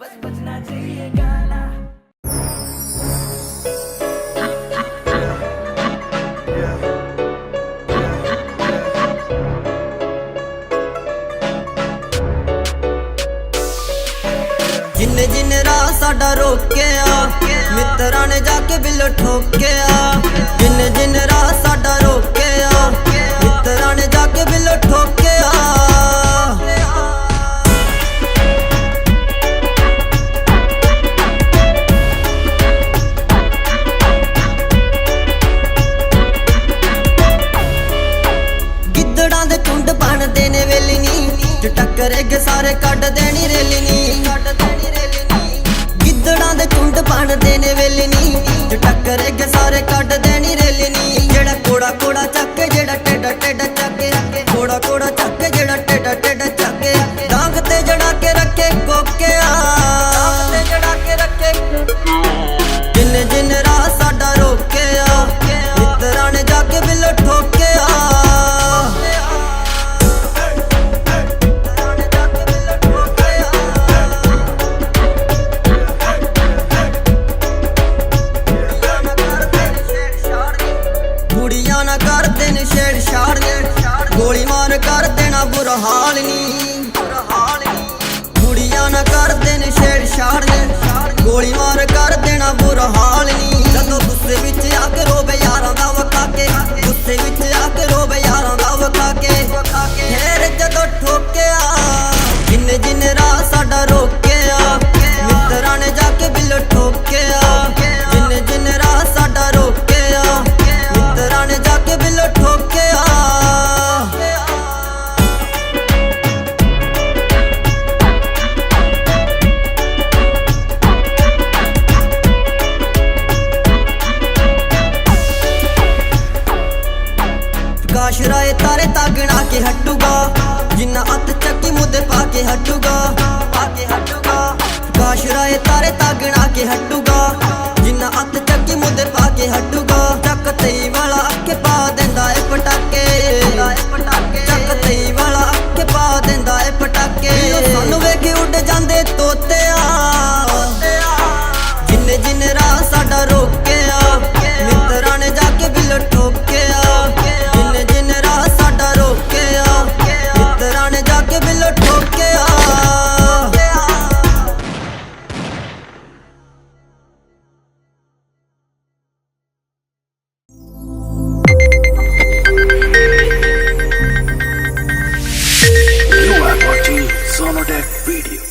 बस बजना चाहिए गाना। जिन जिन रा साडा रोके ਟੱਕਰੇਗੇ ਸਾਰੇ ਕੱਢ ਦੇਣੀ ਰੇਲੀ ਨੀ। ਕੱਢ ਦੇਣੀ ਰੇਲੀ ਨੀ ਗਿੱਦੜਾਂ ਦੇ ਝੁੰਡ ਬਣਦੇ ਨੇ ਵੇਲੀ ਨੀ। ਜੇ ਟੱਕਰੇਗੇ ਸਾਰੇ ਕੱਢ ਦੇਣੀ ਗੋਲੀ ਮਾਰ ਕਰ ਦੇਣਾ ਬੁਰਾ ਹਾਲ ਨੀ। ਬੁਰਾ ਹਾਲ ਨੀ। ਕੁੜੀਆਂ ਨਾ ਕਰਦੇ ਨੇ ਛੇੜਛਾੜ ਸਾਰੇ ਤਾਗਣਾ ਕੇ ਹਟੂਗਾ। ਜਿੰਨਾ ਅੱਤ ਚੱਕੀ ਮੁੰਦੇ ਪਾ ਕੇ ਹਟੂਗਾ। ਚੱਕ ਤਈ ਵਾਲਾ ਅੱਖੇ ਪਾ ਦਿੰਦਾ ਏ ਪਟਾਕੇ। ਚੱਕ ਤਈ ਵਾਲਾ ਅੱਖੇ ਪਾ ਦਿੰਦਾ ਏ ਪਟਾਕੇ। ਸਾਨੂੰ ਵੇਖ ਕੇ ਉੱਡ ਜਾਂਦੇ ਤੋਤਿਆ। ਜਿੰਨੇ ਜਿੰਨੇ ਰਾ ਸਾਡਾ ਰੋਕਿਆ। Sonodeck Radio.